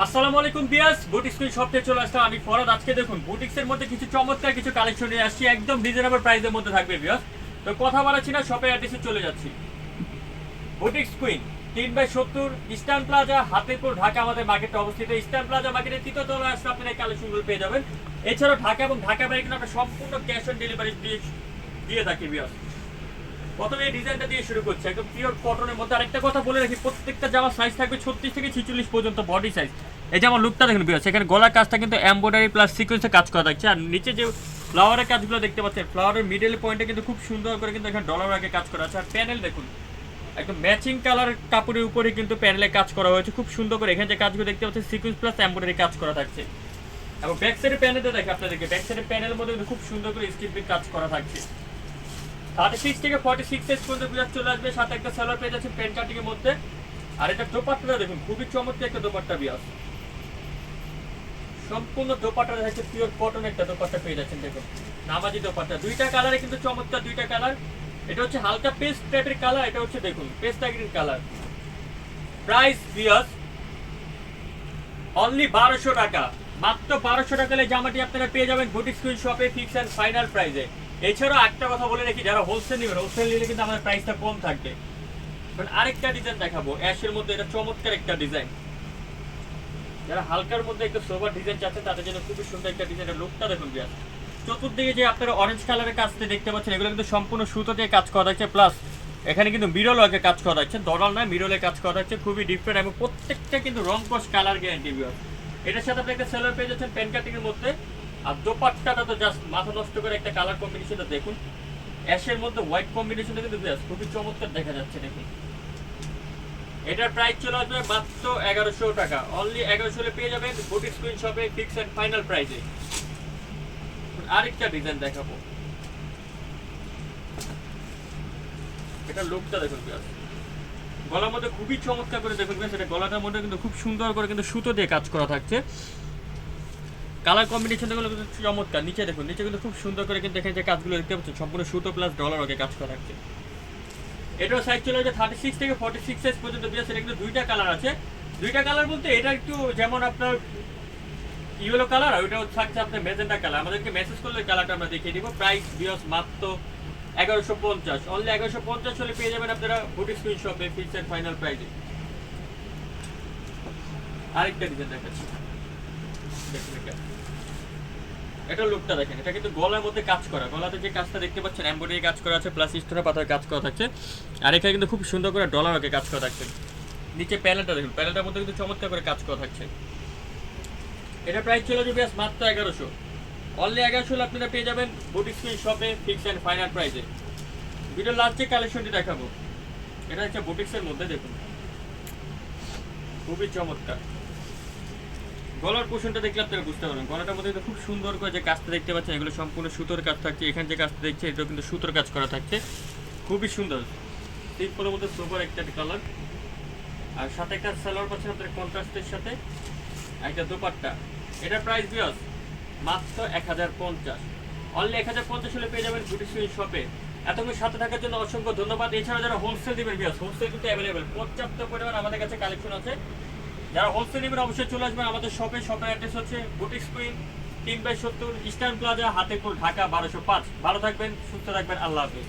আসসালামু আলাইকুম বিয়াস, boutique school shop চলে আসলাম। আমি ফরাদ, আজকে দেখুন, বুটিক্সের মধ্যে কিছু চমৎকার কিছু কালেকশন নিয়ে আসছি, একদম রিজনেবল প্রাইসের মধ্যে থাকবে বিয়াস। তো কথা বাড়াচ্ছি না শপের অ্যাড্রেসে চলে যাচ্ছি। বুটিক্স কুইন তিন বাই সত্তর, ইস্টার্ন প্লাজা, হাতিরপুর, ঢাকা, আমাদের মার্কেটে অবস্থিত। ইস্টার্ন প্লাজা মার্কেটের তৃতীয় তলায় আসলে আপনারা এই কালেকশনগুলো পেয়ে যাবেন। এছাড়াও ঢাকা এবং ঢাকা বাইরে কিন্তু আমরা সম্পূর্ণ ক্যাশ অন ডেলিভারি দিয়ে থাকি বিয়াস। প্রথমে এই ডিজাইনটা দিয়ে শুরু করছি, একদম পিওর কটনের মধ্যে। আরেকটা কথা বলে রাখি, প্রত্যেকটা জামার সাইজ থাকবে ছত্রিশ থেকে ছিচল্লিশ পর্যন্ত বডি সাইজ এই যে আমার লুকটা দেখুন বিয়াস এখানে গলার কাজটা কিন্তু এমব্রয়ডারি প্লাস সিকোয়েন্সে কাজ করা থাকছে। আর নিচে যে ফ্লাওয়ারের কাজগুলো দেখতে পাচ্ছেন ফ্লাওয়ারের মিডল পয়েন্টে কিন্তু খুব সুন্দর করে কিন্তু এখানে ডলার আগে কাজ করা আছে। আর প্যানেল দেখুন, একদম ম্যাচিং কালার কাপড়ের উপরে কিন্তু প্যানেলে কাজ করা হয়েছে। খুব সুন্দর করে এখানে যে কাজগুলো দেখতে পাচ্ছেন সিকোয়েন্স প্লাস এমব্রয়ডারি কাজ করা থাকছে। এবং ব্যাক সাইডের প্যানেলটা দেখে আপনাদেরকে ব্যাক সাইডের প্যানেলের মধ্যে খুব সুন্দর করে স্টিপিং কাজ করা থাকছে। থার্টি সিক্স থেকে ফর্টি সিক্স এজ পর্যন্ত বিলাস চলে আসবে, সাথে একটা সালোয়ার পেয়ে যাচ্ছে প্যান্ট মধ্যে। আর এটা দেখুন, খুবই চমৎকার একটা দোপাট্টা সম্পূর্ণ দোপাট্টা হচ্ছে পিওর কটন একটা দোপাট্টা পেয়ে যাচ্ছেন, দেখুন। নামাজি দোপাট্টা। দুইটা কালারে কিন্তু চমৎকার দুইটা কালার এটা হচ্ছে হালকা পেস্ট টাইপের কালার এটা হচ্ছে দেখুন পেস্ট গ্রিন কালার প্রাইস বিয়াস অনলি বারোশো টাকা। মাত্র বারোশো টাকা জামাটি আপনারা পেয়ে যাবেন বুটিক স্কুল শপে ফিক্স অ্যান্ড ফাইনাল প্রাইসে এছাড়াও একটা কথা বলে রাখি, যারা হোলসেল নেবেন হোলসেল নিলে কিন্তু আমাদের প্রাইসটা কম থাকবে। আরেকটা ডিজাইন দেখাবো অ্যাশের মধ্যে এটা চমৎকার একটা ডিজাইন যারা হালকার মধ্যে একটা সোবার ডিজাইন চাচ্ছেন তাদের জন্য খুবই সুন্দর একটা ডিজাইনের লুকটা দেখুন বিয়ার চতুর্দিকে যে আপনারা অরেঞ্জ কালারের কাজটা দেখতে পাচ্ছেন, এগুলো কিন্তু সম্পূর্ণ সুতো দিয়ে কাজ করা থাকছে প্লাস এখানে কিন্তু মিরল আগে কাজ করা থাকছে দলাল নয় মিরলে কাজ করা থাকছে খুবই ডিফারেন্ট এবং প্রত্যেকটা কিন্তু রং কস কালার গ্যারান্টি বিয়ার এটার সাথে আপনি একটা সেলার পেয়ে যাচ্ছেন পেন কাটিং এর মধ্যে। আর দোপাট্টাটা তো জাস্ট মাথা নষ্ট করে একটা কালার কম্বিনেশনটা দেখুন। অ্যাশের মধ্যে হোয়াইট কম্বিনেশনটা কিন্তু খুবই চমৎকার দেখা যাচ্ছে দেখুন। এটার প্রাইস চলে আসবে মাত্র এগারোশো টাকা। অনলি এগারোশো পেয়ে যাবেন বুটিক স্ক্রিন শপে ফিক্স অ্যান্ড ফাইনাল প্রাইসে আরেকটা ডিজাইন দেখাবো। এটা লুকটা দেখুন গলার মধ্যে খুবই চমৎকার করে দেখুন এটা গলাটার মধ্যে কিন্তু খুব সুন্দর করে কিন্তু সুতো দিয়ে কাজ করা থাকছে। কালার কম্বিনেশনগুলো কিন্তু চমৎকার। নিচে দেখুন, নিচে কিন্তু খুব সুন্দর করে কিন্তু এখানে যে কাজগুলো দেখতে পাচ্ছেন। সম্পূর্ণ সুতো প্লাস ডলার ওকে কাজ করা থাকছে এটার সাইজ চলে যাচ্ছে থার্টি সিক্স থেকে ফর্টি সিক্স সাইজ পর্যন্ত বিয়াস এটা কিন্তু দুইটা কালার আছে। দুইটা কালার বলতে এটা একটু যেমন আপনার ইয়েলো কালার আর ওইটা থাকছে আপনার মেজেন্টা কালার আমাদেরকে মেসেজ করলে কালারটা আমরা দেখিয়ে দিব। প্রাইস বিয়স মাত্র এগারোশো পঞ্চাশ। অনলি এগারোশো পঞ্চাশ হলে পেয়ে যাবেন আপনারা বুটিক স্ক্রিন শপে ফিক্স ফাইনাল প্রাইসে আরেকটা ডিজাইন দেখাচ্ছি। দেখুন এটা। লুকটা দেখেন, এটা কিন্তু গলার মধ্যে কাজ করা। গলাতে যে কাজটা দেখতে পাচ্ছেন এমব্রয়ডারি কাজ করা আছে প্লাস স্টোনের পাতার কাজ করা থাকছে। আর এখানে কিন্তু খুব সুন্দর করে ডলার ওকে কাজ করা থাকছে। নিচে প্যানেলটা দেখুন প্যানেলটার মধ্যে কিন্তু চমৎকার করে কাজ করা থাকছে। এটা প্রাইস চলে যাবে মাত্র এগারোশো। অনলি এগারোশো আপনারা পেয়ে যাবেন বুটিক স্ক্রিন শপে ফিক্স অ্যান্ড ফাইনাল প্রাইসে ভিডিও লাস্ট যে কালেকশনটি দেখাবো, এটা হচ্ছে বুটিক্সের মধ্যে দেখুন। খুবই চমৎকার। গলার পোষণটা দেখলে আপনারা বুঝতে পারবেন। গলাটার মধ্যে খুব সুন্দর করে যে কাজটা দেখতে পাচ্ছেন, এগুলো সম্পূর্ণ সুতোর কাজ থাকছে। এখানে যে কাজটা দেখছে এটাও কিন্তু সুতোর কাজ করা থাকছে। খুবই সুন্দর। সিম্পলের মধ্যে সুপার একটা কালার আর সাথে একটা সালোয়ার পাচ্ছেন আপনার কন্ট্রাস্টের সাথে। একটা দোপাট্টা। এটার প্রাইস বিয়স মাত্র এক হাজার পঞ্চাশ। অনলি এক হাজার পঞ্চাশ হলে পেয়ে যাবেন বুটি সুইচ শপে এতক্ষণ সাথে থাকার জন্য অসংখ্য ধন্যবাদ। এছাড়া যারা হোলসেল দিবেন বিয়স হোলসেল কিন্তু অ্যাভেলেবেল পর্যাপ্ত পরিমাণ আমাদের কাছে কালেকশন আছে। যারা হোলসেল নেবেন অবশ্যই চলে আসবেন। আমাদের শপে শপের অ্যাড্রেস হচ্ছে বুটিক স্কুইন তিন বাই সত্তর, ইস্টার্ন প্লাজা, হাতেপুর, ঢাকা, বারোশো পাঁচ। ভালো থাকবেন, সুস্থ থাকবেন, আল্লাহ হাফিজ।